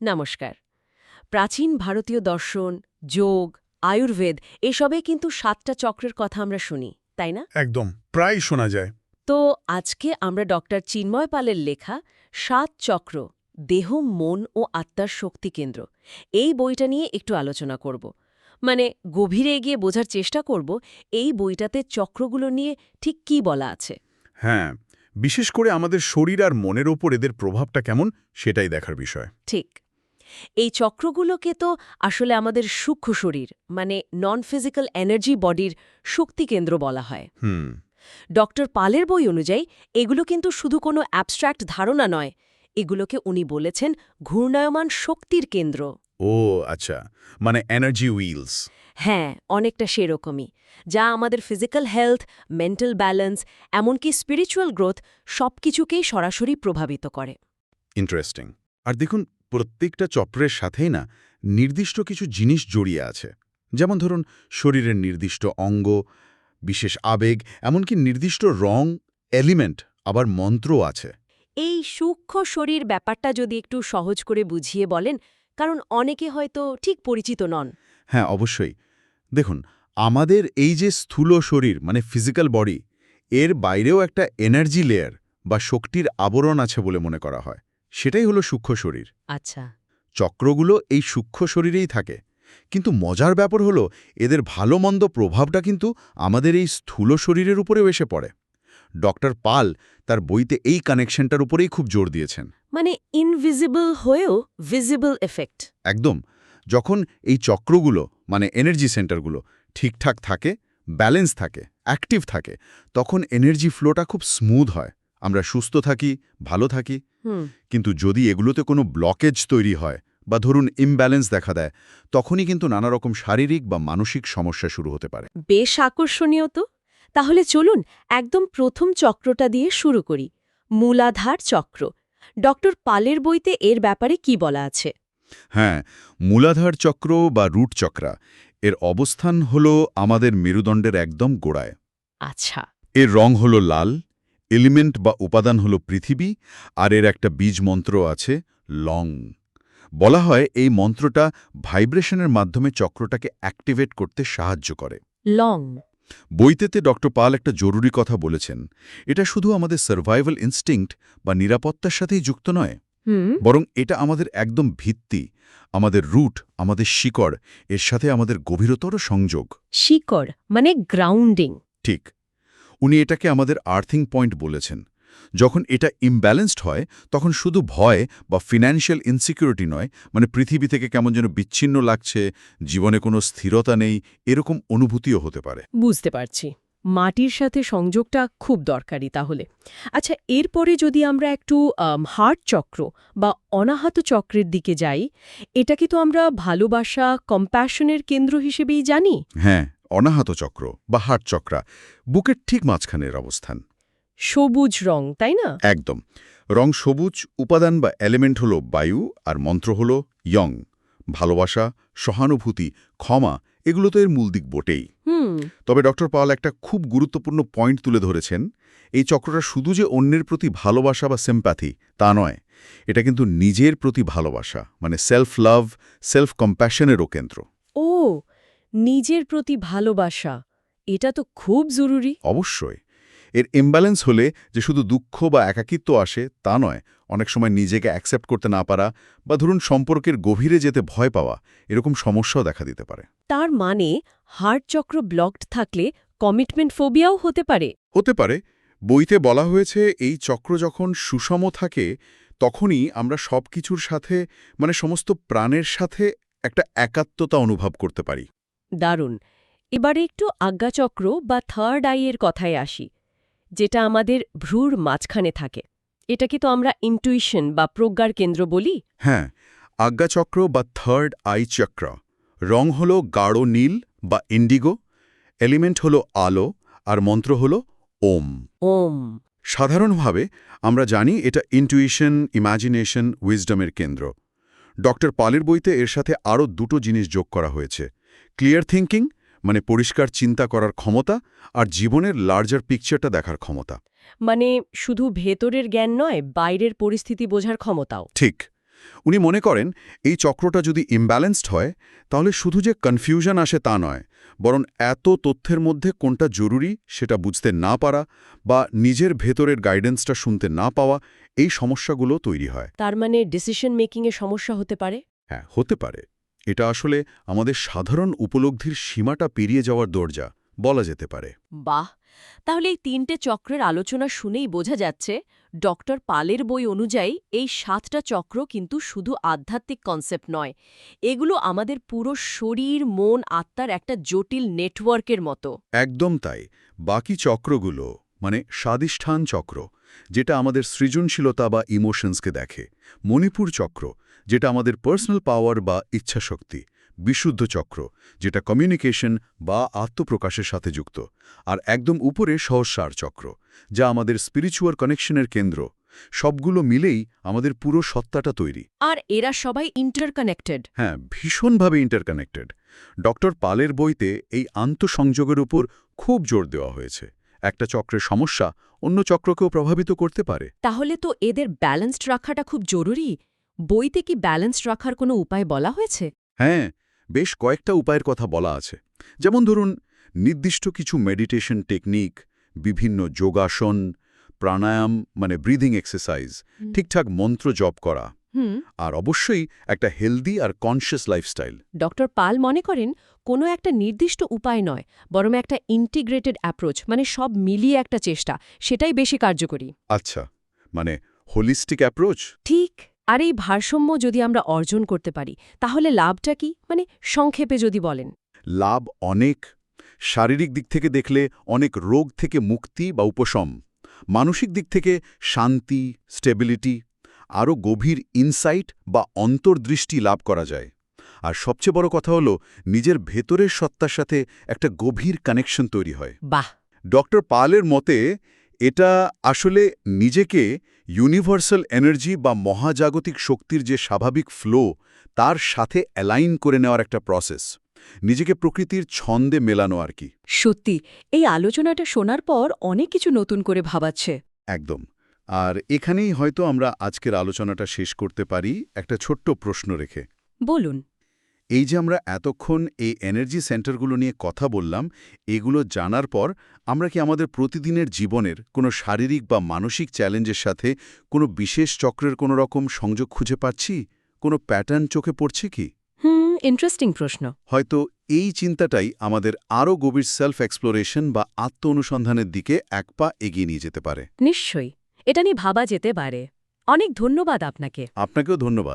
নমস্কার। প্রাচীন ভারতীয় দর্শন যোগ আয়ুর্বেদ এসবে কিন্তু সাতটা চক্রের কথা আমরা শুনি তাই না? একদম প্রায় শোনা যায়। তো আজকে আমরা ডক্টর চিন্ময় পালের লেখা সাত চক্র দেহ মন ও আত্মার শক্তি কেন্দ্র এই বইটা নিয়ে একটু আলোচনা করব। মানে গভীরে গিয়ে বোঝার চেষ্টা করব এই বইটাতে চক্রগুলো নিয়ে ঠিক কি বলা আছে। হ্যাঁ বিশেষ করে আমাদের শরীর আর মনের ওপর এদের প্রভাবটা কেমন সেটাই দেখার বিষয়। ঠিক। এই চক্রগুলোকে তো আসলে আমাদের সূক্ষ্ম শরীর মানে নন ফিজিক্যাল এনার্জি বডির শক্তি কেন্দ্র বলা হয়। হুম। ডক্টর পালের বই অনুযায়ী এগুলো কিন্তু শুধু কোনো অ্যাবস্ট্র্যাক্ট ধারণা নয় এগুলোকে উনি বলেছেন ঘূর্ণায়মান শক্তির কেন্দ্র। ও আচ্ছা মানে এনার্জি উইলস হ্যাঁ অনেকটা সেরকমই যা আমাদের ফিজিক্যাল হেলথ মেন্টাল ব্যালেন্স এমনকি স্পিরিচুয়াল গ্রোথ সব কিছুকেই সরাসরি প্রভাবিত করে। ইন্টারেস্টিং আর দেখুন প্রত্যেকটা চক্রের সাথেই না নির্দিষ্ট কিছু জিনিস জড়িয়ে আছে। যেমন ধরুন শরীরের নির্দিষ্ট অঙ্গ বিশেষ আবেগ এমনকি নির্দিষ্ট রং এলিমেন্ট আবার মন্ত্রও আছে। এই সূক্ষ্ম শরীর ব্যাপারটা যদি একটু সহজ করে বুঝিয়ে বলেন কারণ অনেকে হয়তো ঠিক পরিচিত নন। হ্যাঁ অবশ্যই। দেখুন আমাদের এই যে স্থূল শরীর মানে ফিজিক্যাল বডি এর বাইরেও একটা এনার্জি লেয়ার বা শক্তির আবরণ আছে বলে মনে করা হয়। সেটাই হলো সূক্ষ্ম শরীর। আচ্ছা। চক্রগুলো এই সূক্ষ্ম শরীরেই থাকে। কিন্তু মজার ব্যাপার হলো এদের ভালো মন্দ প্রভাবটা কিন্তু আমাদের এই স্থূল শরীরের উপরেও এসে পড়ে। ডক্টর পাল তার বইতে এই কানেকশনটার উপরেই খুব জোর দিয়েছেন। মানে ইনভিজিবল হয়েও ভিজিবল এফেক্ট একদম। যখন এই চক্রগুলো মানে এনার্জি সেন্টারগুলো ঠিকঠাক থাকে ব্যালেন্স থাকে অ্যাক্টিভ থাকে তখন এনার্জি ফ্লোটা খুব স্মুথ হয়। আমরা সুস্থ থাকি ভালো থাকি। কিন্তু যদি এগুলোতে কোনো ব্লকেজ তৈরি হয় বা ধরুন ইমব্যালেন্স দেখা দেয় তখনই কিন্তু নানা রকম শারীরিক বা মানসিক সমস্যা শুরু হতে পারে। বেশ আকর্ষণীয় তো। তাহলে চলুন একদম প্রথম চক্রটা দিয়ে শুরু করি। মূলাধার চক্র। ডক্টর পালের বইতে এর ব্যাপারে কি বলা আছে? হ্যাঁ মূলাধার চক্র বা রুট চক্রা এর অবস্থান হল আমাদের মেরুদণ্ডের একদম গোড়ায়। আচ্ছা। এর রং হল লাল এলিমেন্ট বা উপাদান হল পৃথিবী আর এর একটা বীজ মন্ত্র আছে লং। বলা হয় এই মন্ত্রটা ভাইব্রেশনের মাধ্যমে চক্রটাকে অ্যাক্টিভেট করতে সাহায্য করে। লং। বইতেতে ডক্টর পাল একটা জরুরি কথা বলেছেন। এটা শুধু আমাদের সার্ভাইভাল ইনস্টিংক্ট বা নিরাপত্তার সাথেই যুক্ত নয়। বরং এটা আমাদের একদম ভিত্তি আমাদের রুট আমাদের শিকড় এর সাথে আমাদের গভীরতর সংযোগ। শিকড় মানে গ্রাউন্ডিং। ঠিক। উনি এটাকে আমাদের আর্থিং পয়েন্ট বলেছেন। যখন এটা ইমব্যালেন্সড হয় তখন শুধু ভয় বা ফিনান্সিয়াল ইনসিকিউরিটি নয় মানে পৃথিবী থেকে কেমন যেন বিচ্ছিন্ন লাগছে জীবনে কোনো স্থিরতা নেই এরকম অনুভূতিও হতে পারে। বুঝতে পারছি। মাটির সাথে সংযোগটা খুব দরকারি তাহলে। আচ্ছা এরপরে যদি আমরা একটু হার্ট চক্র বা অনাহত চক্রের দিকে যাই এটাকে তো আমরা ভালোবাসা কম্প্যাশনের কেন্দ্র হিসেবেই জানি। হ্যাঁ। অনাহত চক্র বা হাট চক্রা বুকের ঠিক মাঝখানের অবস্থান। সবুজ রং তাই না? একদম। রং সবুজ উপাদান বা এলিমেন্ট হল বায়ু আর মন্ত্র হল ইয়ং। ভালোবাসা সহানুভূতি ক্ষমা এগুলো তো এর মূল দিক বটেই। তবে ডক্টর পাওয়াল একটা খুব গুরুত্বপূর্ণ পয়েন্ট তুলে ধরেছেন এই চক্রটা শুধু যে অন্যের প্রতি ভালোবাসা বা সেম্প্যাথি তা নয় এটা কিন্তু নিজের প্রতি ভালোবাসা মানে সেলফ লাভ সেলফ কম্প্যাশনেরও কেন্দ্র। ও নিজের প্রতি ভালোবাসা এটা তো খুব জরুরি। অবশ্যই। এর ইমব্যালেন্স হলে যে শুধু দুঃখ বা একাকিত্ব আসে তা নয় অনেক সময় নিজেকে অ্যাকসেপ্ট করতে না পারা বা ধরুন সম্পর্কের গভীরে যেতে ভয় পাওয়া এরকম সমস্যাও দেখা দিতে পারে। তার মানে হার্ট চক্র ব্লকড থাকলে কমিটমেন্ট ফোবিয়াও হতে পারে। হতে পারে। বইতে বলা হয়েছে এই চক্র যখন সুষম থাকে তখনই আমরা সব কিছুর সাথে মানে সমস্ত প্রাণের সাথে একটা একাত্মতা অনুভব করতে পারি। দারুণ। এবারে একটু আজ্ঞাচক্র বা থার্ড আইয়ের কথায় আসি যেটা আমাদের ভ্রুর মাঝখানে থাকে। এটাকে তো আমরা ইন্টুইশন বা প্রজ্ঞার কেন্দ্র বলি? হ্যাঁ আজ্ঞাচক্র বা থার্ড আই চক্র। রং হল গাঢ় নীল বা ইন্ডিগো এলিমেন্ট হল আলো আর মন্ত্র হল ওম। ওম। সাধারণভাবে আমরা জানি এটা ইন্টুইশন ইমাজিনেশন উইজডমের কেন্দ্র। ডক্টর পালের বইতে এর সাথে আরও দুটো জিনিস যোগ করা হয়েছে। ক্লিয়ার থিঙ্কিং মানে পরিষ্কার চিন্তা করার ক্ষমতা আর জীবনের লার্জার পিকচারটা দেখার ক্ষমতা। মানে শুধু ভেতরের জ্ঞান নয় বাইরের পরিস্থিতি বোঝার ক্ষমতাও। ঠিক। উনি মনে করেন এই চক্রটা যদি ইমব্যালেন্সড হয় তাহলে শুধু যে কনফিউশন আসে তা নয় বরং এত তথ্যের মধ্যে কোনটা জরুরি সেটা বুঝতে না পারা বা নিজের ভেতরের গাইডেন্সটা শুনতে না পাওয়া এই সমস্যাগুলো তৈরি হয়। তার মানে ডিসিশন মেকিংয়ে সমস্যা হতে পারে? হ্যাঁ হতে পারে। এটা আসলে আমাদের সাধারণ উপলব্ধির সীমাটা পেরিয়ে যাওয়ার দরজা বলা যেতে পারে। বাহ! তাহলে এই তিনটে চক্রের আলোচনা শুনেই বোঝা যাচ্ছে ডক্টর পালের বই অনুযায়ী এই সাতটা চক্র কিন্তু শুধু আধ্যাত্মিক কনসেপ্ট নয় এগুলো আমাদের পুরো শরীর মন আত্মার একটা জটিল নেটওয়ার্কের মতো। একদম তাই। বাকি চক্রগুলো মানে স্বাদিষ্ঠান চক্র যেটা আমাদের সৃজনশীলতা বা ইমোশনসকে দেখে মণিপুর চক্র যেটা আমাদের পার্সোনাল পাওয়ার বা ইচ্ছাশক্তি বিশুদ্ধ চক্র যেটা কমিউনিকেশন বা আত্মপ্রকাশের সাথে যুক্ত আর একদম উপরে সহস্রার চক্র যা আমাদের স্পিরিচুয়াল কানেকশনের কেন্দ্র। সবগুলো মিলেই আমাদের পুরো সত্তাটা তৈরি। আর এরা সবাই ইন্টারকানেক্টেড হ্যাঁ ভীষণভাবে ইন্টারকানেক্টেড ডক্টর পালের বইতে এই আন্তঃসংযোগের উপর খুব জোর দেওয়া হয়েছে। একটা চক্রের সমস্যা অন্য চক্রকেও প্রভাবিত করতে পারে। তাহলে তো এদের ব্যালেন্সড রাখাটা খুব জরুরি? বইতে কি ব্যালেন্সড রাখার কোনো উপায় বলা হয়েছে? হ্যাঁ বেশ কয়েকটা উপায়ের কথা বলা আছে। যেমন ধরুন নির্দিষ্ট কিছু মেডিটেশন টেকনিক বিভিন্ন যোগাসন প্রাণায়াম মানে ব্রিদিং এক্সারসাইজ ঠিকঠাক মন্ত্র জপ করা। আর অবশ্যই একটা হেলদি আর কনশিয়াস লাইফস্টাইল ডক্টর পাল মনে করেন কোনো একটা নির্দিষ্ট উপায় নয় বরং একটা ইন্টিগ্রেটেড অ্যাপ্রোচ মানে সব মিলিয়ে একটা চেষ্টা সেটাই বেশি কার্যকরী। আচ্ছা মানে হোলিস্টিক অ্যাপ্রোচ ঠিক। আর এই ভারসাম্য যদি আমরা অর্জন করতে পারি তাহলে লাভটা কি? মানে সংক্ষেপে যদি বলেন। লাভ অনেক। শারীরিক দিক থেকে দেখলে অনেক রোগ থেকে মুক্তি বা উপশম। মানসিক দিক থেকে শান্তি স্টেবিলিটি আরও গভীর ইনসাইট বা অন্তর্দৃষ্টি লাভ করা যায়। আর সবচেয়ে বড় কথা হলো নিজের ভেতরের সত্তার সাথে একটা গভীর কানেকশন তৈরি হয়। বাহ! ডক্টর পালের মতে এটা আসলে নিজেকে ইউনিভার্সাল এনার্জি বা মহাজাগতিক শক্তির যে স্বাভাবিক ফ্লো তার সাথে অ্যালাইন করে নেওয়ার একটা প্রসেস নিজেকে প্রকৃতির ছন্দে মেলানো আর কি। সত্যি এই আলোচনাটা শোনার পর অনেক কিছু নতুন করে ভাবাচ্ছে। একদম। আর এখানেই হয়তো আমরা আজকের আলোচনাটা শেষ করতে পারি একটা ছোট্ট প্রশ্ন রেখে। বলুন। এই যে আমরা এতক্ষণ এই এনার্জি সেন্টারগুলো নিয়ে কথা বললাম এগুলো জানার পর আমরা কি আমাদের প্রতিদিনের জীবনের কোনো শারীরিক বা মানসিক চ্যালেঞ্জের সাথে কোনো বিশেষ চক্রের কোনো রকম সংযোগ খুঁজে পাচ্ছি? কোনো প্যাটার্ন চোখে পড়ছে কি? হুম ইন্টারেস্টিং প্রশ্ন। হয়তো এই চিন্তাটাই আমাদের আরও গভীর সেলফ এক্সপ্লোরেশন বা আত্ম অনুসন্ধানের দিকে এক পা এগিয়ে নিয়ে যেতে পারে। নিশ্চয়ই। এটা নিয়ে ভাবা যেতে পারে। অনেক ধন্যবাদ আপনাকে। আপনাকেও ধন্যবাদ।